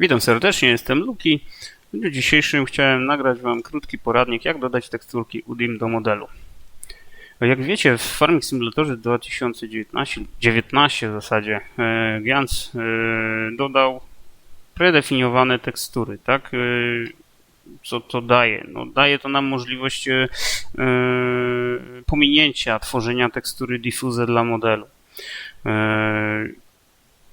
Witam serdecznie, jestem Luki. W dniu dzisiejszym chciałem nagrać Wam krótki poradnik, jak dodać teksturki UDIM do modelu. Jak wiecie, w Farming Simulatorze 2019 19 w zasadzie e, Giants e, dodał predefiniowane tekstury, tak? E, co to daje? No, daje to nam możliwość pominięcia tworzenia tekstury diffuse dla modelu.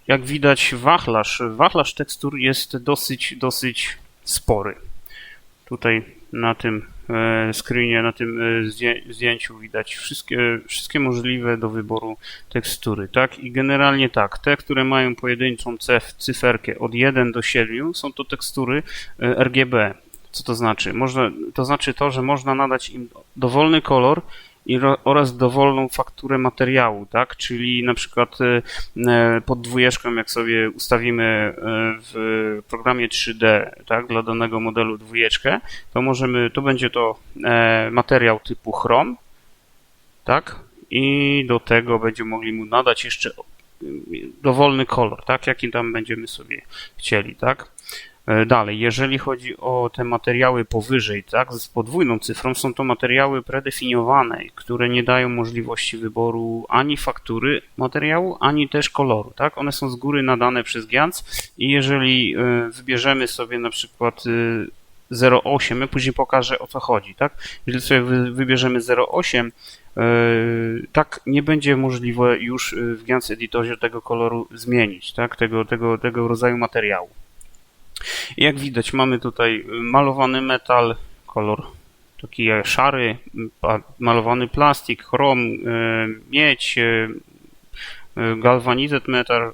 Jak widać wachlarz, wachlarz tekstur jest dosyć, dosyć spory. Tutaj na tym e, screenie, na tym e, zdjęciu widać wszystkie, wszystkie możliwe do wyboru tekstury, tak? I generalnie tak, te, które mają pojedynczą cyferkę od 1 do 7 są to tekstury e, RGB. Co to znaczy? Można, to znaczy to, że można nadać im dowolny kolor oraz dowolną fakturę materiału, tak? Czyli na przykład e, e, pod dwójeczką, jak sobie ustawimy e, w programie 3D, tak, dla danego modelu dwójeczkę, to możemy, to będzie to materiał typu chrom, tak? I do tego będziemy mogli mu nadać jeszcze dowolny kolor, tak? Jaki tam będziemy sobie chcieli, tak? E, dalej, jeżeli chodzi o te materiały powyżej, tak, z podwójną cyfrą, są to materiały predefiniowane, które nie dają możliwości wyboru ani faktury materiału, ani też koloru, tak. One są z góry nadane przez GIANC i jeżeli e, wybierzemy sobie na przykład 0,8, e, ja później pokażę o co chodzi, tak. Jeżeli sobie wybierzemy 0,8, tak nie będzie możliwe już w GIANC Editorze tego koloru zmienić, tak, tego, tego, tego rodzaju materiału. Jak widać mamy tutaj malowany metal, kolor taki szary, malowany plastik, chrom, e, miedź, e, e, galvanized metal,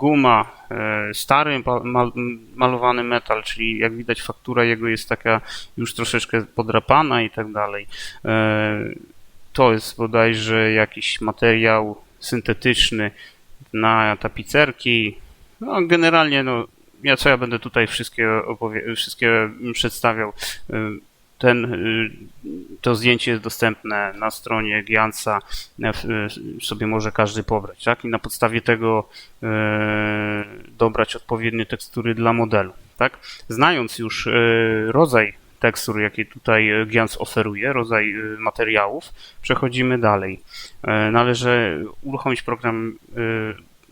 guma, stary malowany metal, czyli jak widać faktura jego jest taka już troszeczkę podrapana i tak dalej. To jest bodajże jakiś materiał syntetyczny na tapicerki. No, generalnie no, ja co ja będę tutaj wszystkie, wszystkie przedstawiał. Ten, to zdjęcie jest dostępne na stronie Giansa, sobie może każdy pobrać, tak? I na podstawie tego dobrać odpowiednie tekstury dla modelu, tak? Znając już rodzaj tekstur, jakie tutaj Gians oferuje, rodzaj materiałów, przechodzimy dalej. Należy uruchomić program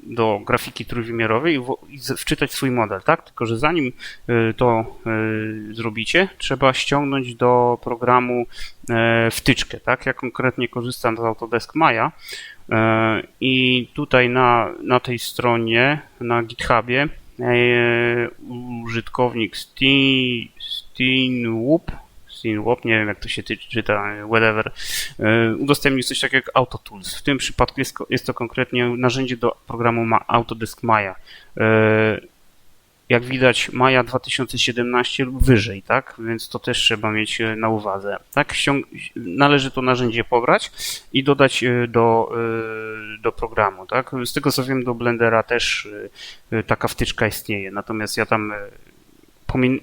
do grafiki trójwymiarowej i wczytać swój model, tak? Tylko, że zanim y, to y, zrobicie, trzeba ściągnąć do programu e, wtyczkę, tak? Ja konkretnie korzystam z Autodesk Maya i tutaj na, na tej stronie, na GitHubie użytkownik Steenwhoop Steamwop, nie wiem jak to się czyta, whatever, e, udostępnił coś takiego jak AutoTools. W tym przypadku jest, jest to konkretnie narzędzie do programu Autodesk Maya. E, jak widać, Maja 2017 lub wyżej, tak? Więc to też trzeba mieć e, na uwadze. Tak, należy to narzędzie pobrać i dodać do, do programu, tak? Z tego co wiem, do Blendera też taka wtyczka istnieje, natomiast ja tam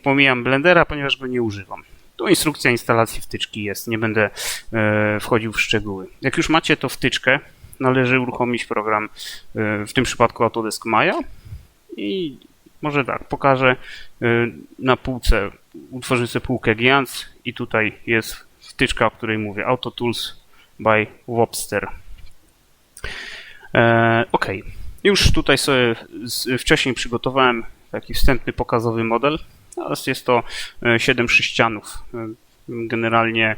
pomijam Blendera, ponieważ go nie używam. Tu instrukcja instalacji wtyczki jest, nie będę e, wchodził w szczegóły. Jak już macie to wtyczkę, należy uruchomić program, e, w tym przypadku Autodesk Maya i może tak, pokażę e, na półce, utworzę sobie półkę Giants i tutaj jest wtyczka, o której mówię, Auto Tools by Wobster. Ok, już tutaj sobie wcześniej przygotowałem taki wstępny pokazowy model Teraz jest to 7 e, sześcianów. E, generalnie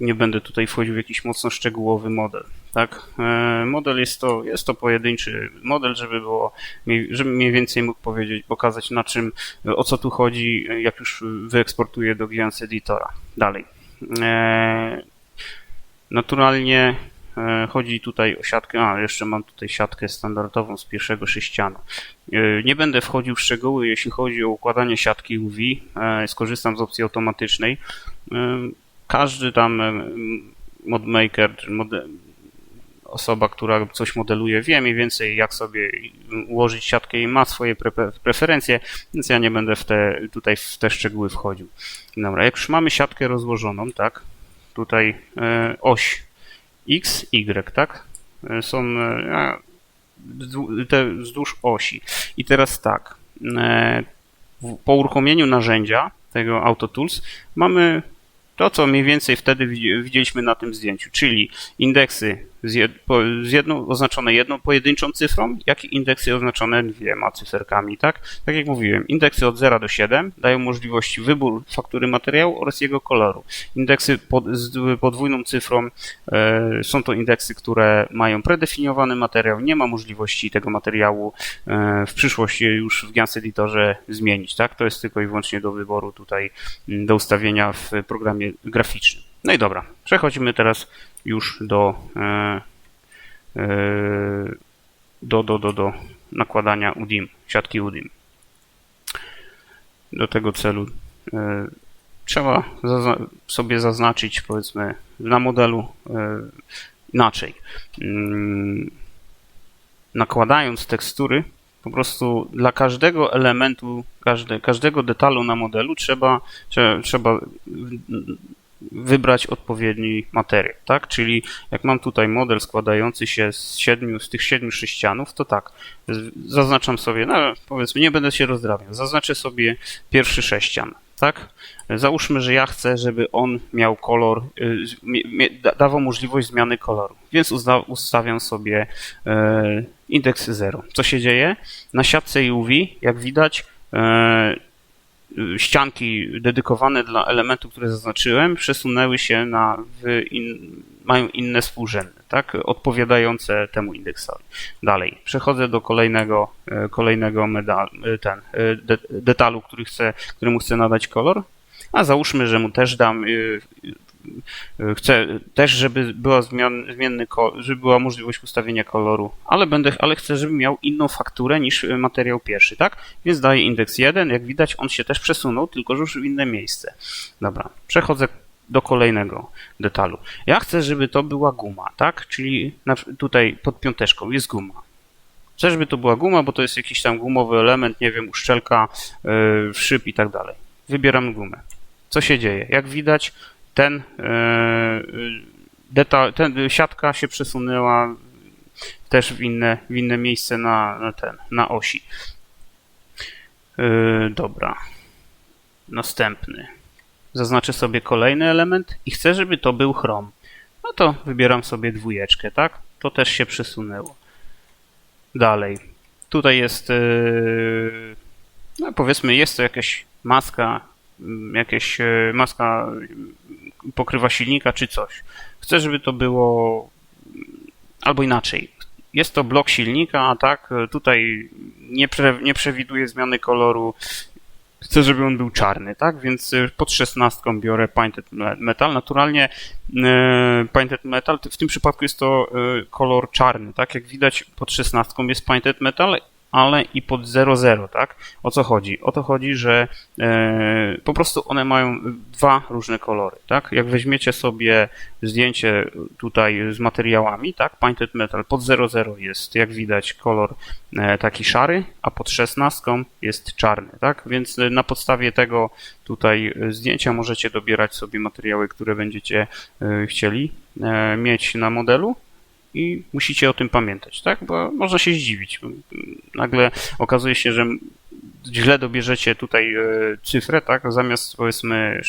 nie będę tutaj wchodził w jakiś mocno szczegółowy model. Tak? E, model jest to, jest to pojedynczy model, żeby było, żeby mniej więcej mógł powiedzieć, pokazać na czym, o co tu chodzi, jak już wyeksportuję do Giants Editora. Dalej. Naturalnie chodzi tutaj o siatkę, a jeszcze mam tutaj siatkę standardową z pierwszego sześcianu. E, nie będę wchodził w szczegóły, jeśli chodzi o układanie siatki UV. E, skorzystam z opcji automatycznej. Każdy tam modmaker, mod, osoba, która coś modeluje, wie mniej więcej jak sobie ułożyć siatkę i ma swoje preferencje, więc ja nie będę w te, tutaj w te szczegóły wchodził. Dobra, jak już mamy siatkę rozłożoną, tak, tutaj oś X, Y, tak? E, są e, te wzdłuż osi. I teraz tak. E, po uruchomieniu narzędzia tego AutoTools mamy to, co mniej więcej wtedy widzieliśmy na tym zdjęciu, czyli indeksy z, jed, z jedną, oznaczone jedną pojedynczą cyfrą, jak i indeksy oznaczone dwiema cyferkami, tak? Tak jak mówiłem, indeksy od 0 do 7 dają możliwość wyboru faktury materiału oraz jego koloru. Indeksy pod, z podwójną cyfrą e, są to indeksy, które mają predefiniowany materiał, nie ma możliwości tego materiału e, w przyszłości już w GANS Editorze zmienić, tak? To jest tylko i wyłącznie do wyboru tutaj, do ustawienia w programie graficznym. No i dobra, przechodzimy teraz już do, e, e, do, do, do, do nakładania UDIM, siatki UDIM. Do tego celu e, trzeba sobie zaznaczyć, powiedzmy, na modelu inaczej. Mm, nakładając tekstury, po prostu dla każdego elementu, każde, każdego detalu na modelu trzeba, trzeba, trzeba wybrać odpowiedni materiał, tak? Czyli jak mam tutaj model składający się z siedmiu, z tych siedmiu sześcianów, to tak, zaznaczam sobie, no powiedzmy, nie będę się rozdrabniał, zaznaczę sobie pierwszy sześcian, tak? Załóżmy, że ja chcę, żeby on miał kolor, y, dawał możliwość zmiany koloru, więc ustawiam sobie e, indeks 0. Co się dzieje? Na siatce UV, jak widać, e, ścianki dedykowane dla elementów, które zaznaczyłem, przesunęły się na in, mają inne współrzędne, tak, odpowiadające temu indeksowi. Dalej, przechodzę do kolejnego, e, kolejnego medal, e, ten, e, de, detalu, który chcę, któremu chcę nadać kolor, a załóżmy, że mu też dam Chcę też, żeby była zmian, zmienny, żeby była możliwość ustawienia koloru, ale będę, ale chcę, żeby miał inną fakturę niż materiał pierwszy, tak? Więc daję indeks 1, jak widać on się też przesunął, tylko już w inne miejsce. Dobra, przechodzę do kolejnego detalu. Ja chcę, żeby to była guma, tak? Czyli tutaj pod piąteczką jest guma. Chcę, żeby to była guma, bo to jest jakiś tam gumowy element, nie wiem, uszczelka, yy, szyb i tak dalej. Wybieram gumę. Co się dzieje? Jak widać, ten, e, detal, ten siatka się przesunęła też w inne, w inne miejsce na, na ten, na osi. E, dobra. Następny. Zaznaczę sobie kolejny element i chcę, żeby to był chrom. No to wybieram sobie dwójeczkę, tak? To też się przesunęło. Dalej. Tutaj jest, e, no powiedzmy, jest to jakaś maska, jakaś maska pokrywa silnika czy coś. Chcę, żeby to było albo inaczej. Jest to blok silnika, a tak tutaj nie, prze, nie przewiduje zmiany koloru. Chcę, żeby on był czarny, tak? Więc y, pod szesnastką biorę Painted Metal. Naturalnie e, Painted Metal, w tym przypadku jest to e, kolor czarny, tak? Jak widać pod szesnastką jest Painted Metal ale i pod 00, tak? O co chodzi? O to chodzi, że e, po prostu one mają dwa różne kolory, tak? Jak weźmiecie sobie zdjęcie tutaj z materiałami, tak? Painted Metal pod 00 jest, jak widać, kolor e, taki szary, a pod 16 jest czarny, tak? Więc na podstawie tego tutaj zdjęcia możecie dobierać sobie materiały, które będziecie e, chcieli e, mieć na modelu i musicie o tym pamiętać, tak? Bo można się zdziwić. Nagle okazuje się, że źle dobierzecie tutaj e, cyfrę, tak? Zamiast powiedzmy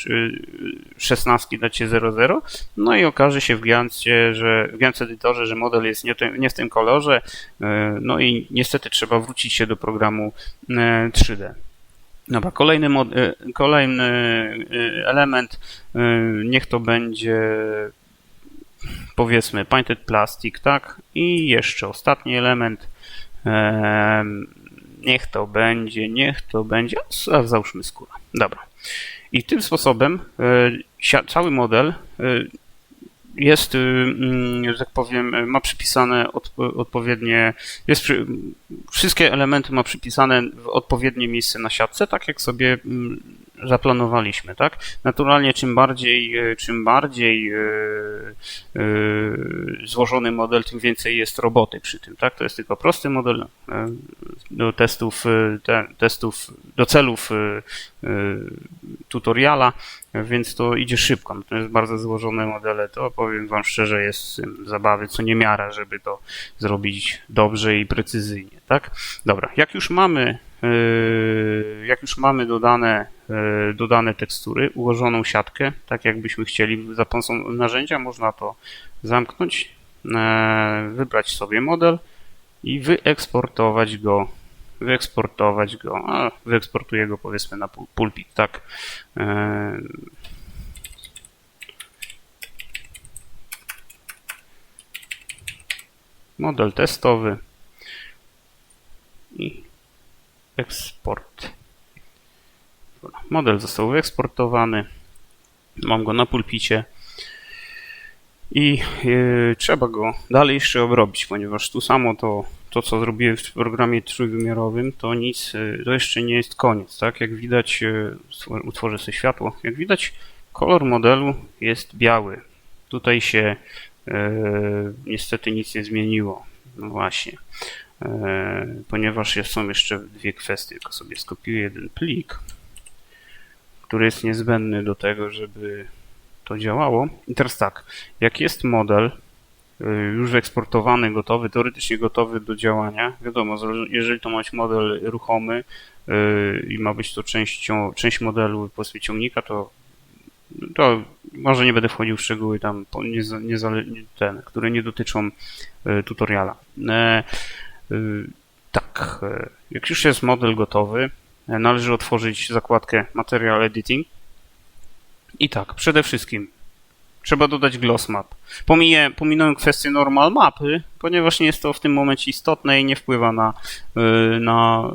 16 dacie 00, no i okaże się w Giancie, że w Giance edytorze, że model jest nie, nie w tym kolorze, e, no i niestety trzeba wrócić się do programu 3D. E, Dobra, kolejny, kolejny element, niech to będzie powiedzmy painted plastic, tak? I jeszcze ostatni element. Niech to będzie, niech to będzie, a załóżmy skóra. Dobra. I tym sposobem e, cały model e, jest, y, mm, że tak powiem, ma przypisane odpowiednie, jest wszystkie elementy ma przypisane w odpowiednie miejsce na siatce, tak jak sobie mm, zaplanowaliśmy, tak? Naturalnie czym bardziej, e, czym bardziej yy, yy, złożony model, tym więcej jest roboty przy tym, tak? To jest tylko prosty model do testów, te, testów do celów tutoriala, więc to idzie szybko. To jest bardzo złożone modele, to powiem wam szczerze, jest zabawy co niemiara, żeby to zrobić dobrze i precyzyjnie, tak? Dobra, jak już mamy, jak już mamy dodane, e, dodane tekstury, ułożoną siatkę, tak jakbyśmy chcieli za pomocą narzędzia, można to zamknąć, e, wybrać sobie model i wyeksportować go wyeksportować go, a wyeksportuję go powiedzmy na pulpit, tak. E, model testowy i eksport. Model został wyeksportowany. Mam go na pulpicie i yy, trzeba go dalej jeszcze obrobić, ponieważ tu samo to, to, co zrobiłem w programie trójwymiarowym, to nic, yy, to jeszcze nie jest koniec, tak? Jak widać, yy, utworzę sobie światło, jak widać, kolor modelu jest biały. Tutaj się niestety nic nie zmieniło. No właśnie. Ponieważ są jeszcze dwie kwestie, tylko sobie skopiuję jeden plik, który jest niezbędny do tego, żeby to działało. I teraz tak, jak jest model y, już wyeksportowany, gotowy, teoretycznie gotowy do działania, wiadomo, jeżeli to ma być model ruchomy y, i ma być to częścią, część modelu powiedzmy ciągnika, to to może nie będę wchodził w szczegóły tam, nie, nie, ten, które nie dotyczą y, tutoriala. E, tak, e, jak już jest model gotowy, e, należy otworzyć zakładkę Material Editing i tak, przede wszystkim trzeba dodać gloss map. Pominąłem kwestię normal mapy, ponieważ nie jest to w tym momencie istotne i nie wpływa na, y, na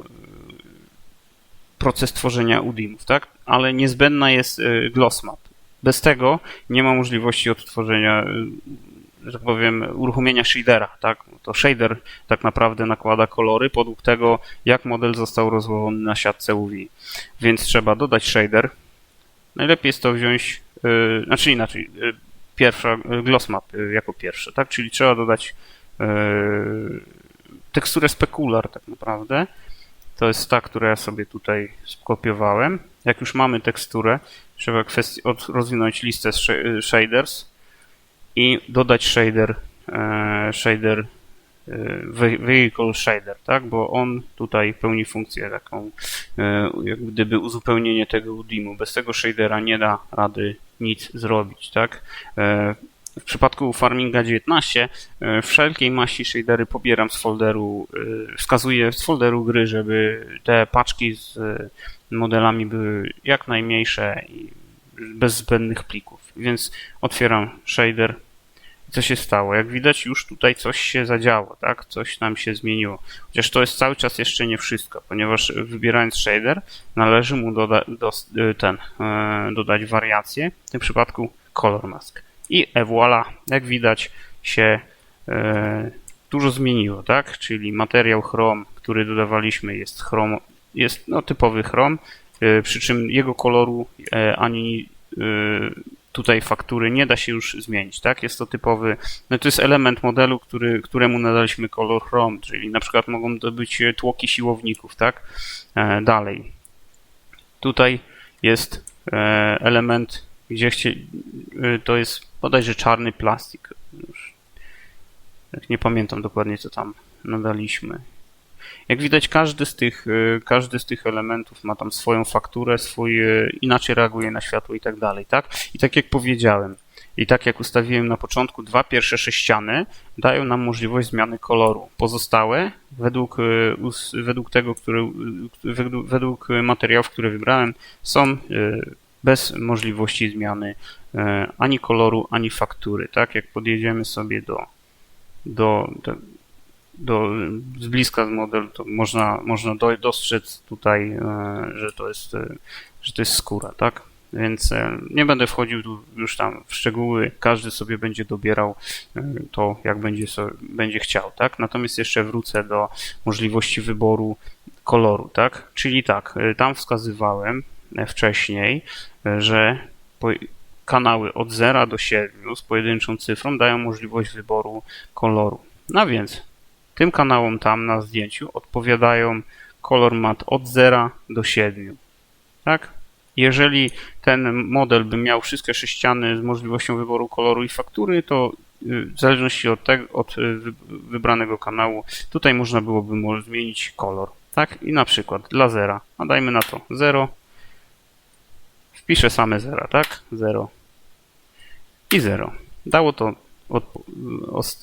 proces tworzenia UDIMów, tak? Ale niezbędna jest y, gloss map. Bez tego nie ma możliwości odtworzenia, y, że tak powiem, uruchomienia shadera, tak? To shader tak naprawdę nakłada kolory podług tego, jak model został rozłożony na siatce UV. Więc trzeba dodać shader, Najlepiej jest to wziąć, yy, znaczy inaczej, yy, pierwsza, yy, gloss map yy, jako pierwsze, tak? Czyli trzeba dodać yy, teksturę spekular tak naprawdę. To jest ta, którą ja sobie tutaj skopiowałem. Jak już mamy teksturę, trzeba kwestii, od, rozwinąć listę z y, shaders i dodać shader, yy, shader vehicle shader, tak? Bo on tutaj pełni funkcję taką, e, jak gdyby uzupełnienie tego UDIMu. Bez tego shadera nie da rady nic zrobić, tak? E, w przypadku Farminga 19 e, wszelkiej maści shadery pobieram z folderu, wskazuję z folderu gry, żeby te paczki z modelami były jak najmniejsze i bez zbędnych plików. Więc otwieram shader, co się stało? Jak widać, już tutaj coś się zadziało, tak? Coś nam się zmieniło. Chociaż to jest cały czas jeszcze nie wszystko, ponieważ wybierając shader, należy mu doda do, y, ten, e, dodać wariację, w tym przypadku color mask. I e voilà, jak widać, się e, dużo zmieniło, tak? Czyli materiał chrom, który dodawaliśmy, jest chrom, jest no, typowy chrom, e, przy czym jego koloru e, ani e, tutaj faktury nie da się już zmienić, tak? Jest to typowy, no to jest element modelu, który, któremu nadaliśmy kolor chrome, czyli na przykład mogą to być tłoki siłowników, tak? E, dalej. Tutaj jest e, element, gdzie chcie, e, to jest bodajże czarny plastik. Już, nie pamiętam dokładnie, co tam nadaliśmy. Jak widać, każdy z tych, e, każdy z tych elementów ma tam swoją fakturę, swój, e, inaczej reaguje na światło i tak dalej, tak? I tak jak powiedziałem, i tak jak ustawiłem na początku, dwa pierwsze sześciany dają nam możliwość zmiany koloru. Pozostałe, według, e, według tego, który, według, według materiałów, które wybrałem, są bez możliwości zmiany ani koloru, ani faktury. Tak jak podjedziemy sobie do, do, do z bliska model, to można, można do, dostrzec tutaj, e, że to jest, e, że to jest skóra, tak? Więc e, nie będę wchodził tu już tam w szczegóły, każdy sobie będzie dobierał to, jak będzie, sobie, będzie chciał, tak? Natomiast jeszcze wrócę do możliwości wyboru koloru, tak? Czyli tak, tam wskazywałem wcześniej, że kanały od 0 do 7 z pojedynczą cyfrą dają możliwość wyboru koloru. No więc tym kanałom tam na zdjęciu odpowiadają kolor mat od 0 do 7. Tak? Jeżeli ten model by miał wszystkie sześciany z możliwością wyboru koloru i faktury, to y, w zależności od, tego, od y, wybranego kanału, tutaj można byłoby zmienić kolor. Tak? I na przykład dla zera, a dajmy na to 0. Wpiszę same zera, tak? 0 i 0. Dało to odpo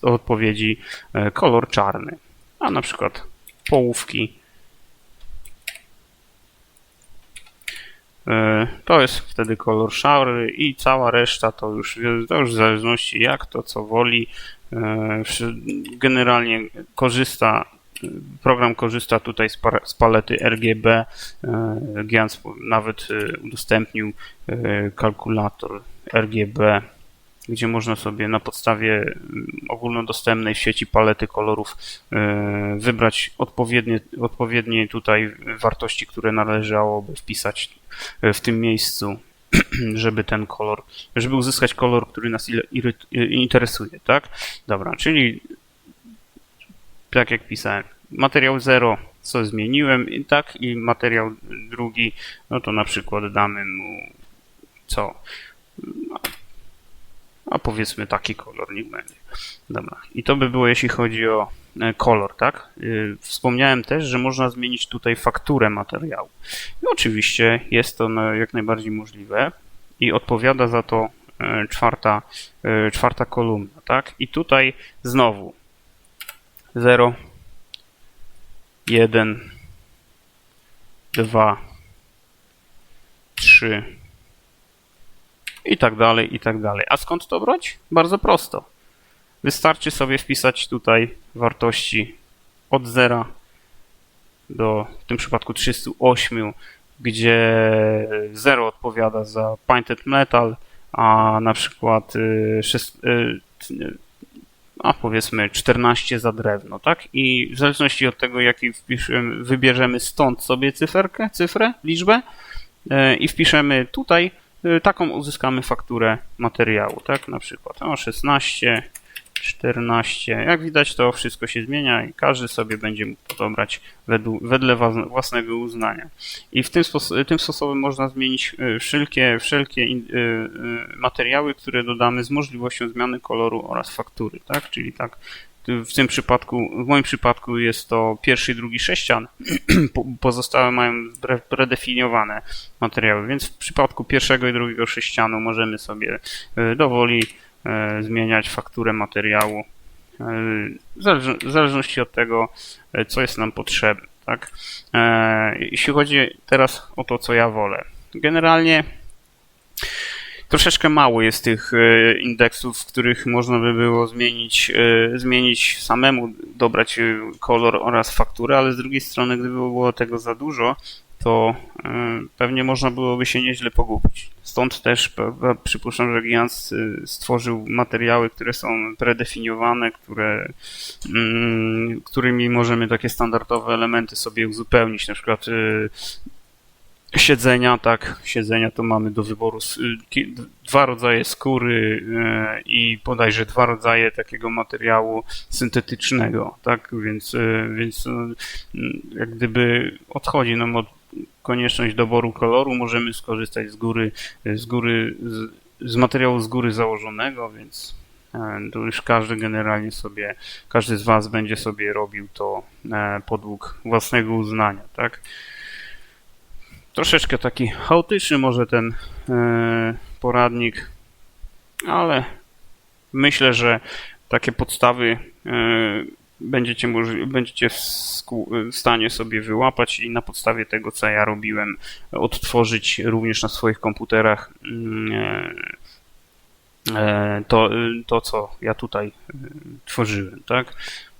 odpowiedzi e, kolor czarny, a na przykład połówki e, to jest wtedy kolor szary i cała reszta to już, to już w zależności jak to co woli. E, generalnie korzysta program korzysta tutaj z palety RGB. Gians nawet udostępnił kalkulator RGB gdzie można sobie na podstawie mm, ogólnodostępnej sieci palety kolorów e, wybrać odpowiednie, odpowiednie tutaj wartości, które należałoby wpisać e, w tym miejscu, żeby ten kolor, żeby uzyskać kolor, który nas interesuje, tak? Dobra, czyli tak jak pisałem, materiał 0, co zmieniłem, i tak, i materiał drugi, no to na przykład damy mu co? A powiedzmy taki kolor niech będzie. Dobra. I to by było jeśli chodzi o e, kolor, tak? Y, wspomniałem też, że można zmienić tutaj fakturę materiału. I oczywiście jest to jak najbardziej możliwe i odpowiada za to e, czwarta, e, czwarta kolumna, tak? I tutaj znowu 0, 1, 2, 3, i tak dalej, i tak dalej. A skąd to brać? Bardzo prosto. Wystarczy sobie wpisać tutaj wartości od 0 do w tym przypadku 308, gdzie 0 odpowiada za painted metal, a na przykład 6, y, y, a powiedzmy 14 za drewno, tak? I w zależności od tego, jaki wpiszemy, wybierzemy stąd sobie cyferkę, cyfrę, liczbę y, i wpiszemy tutaj, taką uzyskamy fakturę materiału, tak? Na przykład o 16, 14. Jak widać, to wszystko się zmienia i każdy sobie będzie mógł to dobrać według, wedle własnego uznania. I w tym, sposób, tym sposobem można zmienić y, wszelkie, wszelkie y, materiały, które dodamy z możliwością zmiany koloru oraz faktury, tak? Czyli tak w tym przypadku, w moim przypadku jest to pierwszy i drugi sześcian, pozostałe mają predefiniowane materiały, więc w przypadku pierwszego i drugiego sześcianu możemy sobie e, dowoli e, zmieniać fakturę materiału e, w zależności od tego, co jest nam potrzebne. Tak? Jeśli chodzi teraz o to, co ja wolę. Generalnie troszeczkę mało jest tych e, indeksów, w których można by było zmienić, e, zmienić samemu, dobrać e, kolor oraz fakturę, ale z drugiej strony, gdyby było tego za dużo, to pewnie można byłoby się nieźle pogubić. Stąd też przypuszczam, że Giants stworzył materiały, które są predefiniowane, które, mm, którymi możemy takie standardowe elementy sobie uzupełnić. Na przykład siedzenia, tak, siedzenia to mamy do wyboru dwa rodzaje skóry e, i bodajże dwa rodzaje takiego materiału syntetycznego, tak, więc, e, więc jak gdyby odchodzi nam od konieczność doboru koloru, możemy skorzystać z góry, z góry, z, z materiału z góry założonego, więc to już każdy generalnie sobie, każdy z Was będzie sobie robił to podług własnego uznania, tak? Troszeczkę taki chaotyczny może ten e, poradnik, ale myślę, że takie podstawy e, będziecie, będziecie w stanie sobie wyłapać i na podstawie tego, co ja robiłem, odtworzyć również na swoich komputerach mm, e, to, to co ja tutaj tworzyłem, tak?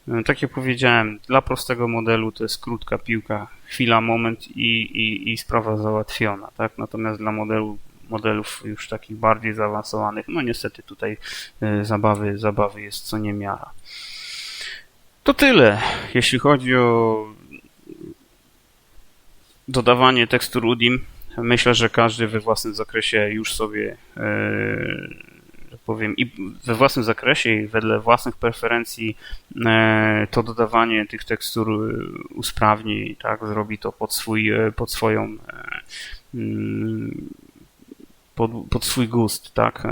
No, tak jak powiedziałem, dla prostego modelu to jest krótka piłka, chwila, moment i, i, i sprawa załatwiona, tak? Natomiast dla modelu, modelów już takich bardziej zaawansowanych, no niestety tutaj y, zabawy, zabawy jest co niemiara. To tyle, jeśli chodzi o dodawanie tekstur UDIM. Myślę, że każdy we własnym zakresie już sobie y, powiem, i we własnym zakresie i wedle własnych preferencji e, to dodawanie tych tekstur e, usprawni, tak, zrobi to pod swój, e, pod swoją mm, pod, pod swój gust, tak.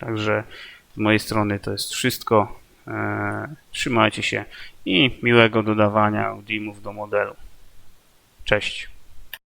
Także z mojej strony to jest wszystko. Trzymajcie się i miłego dodawania Audimów do modelu. Cześć.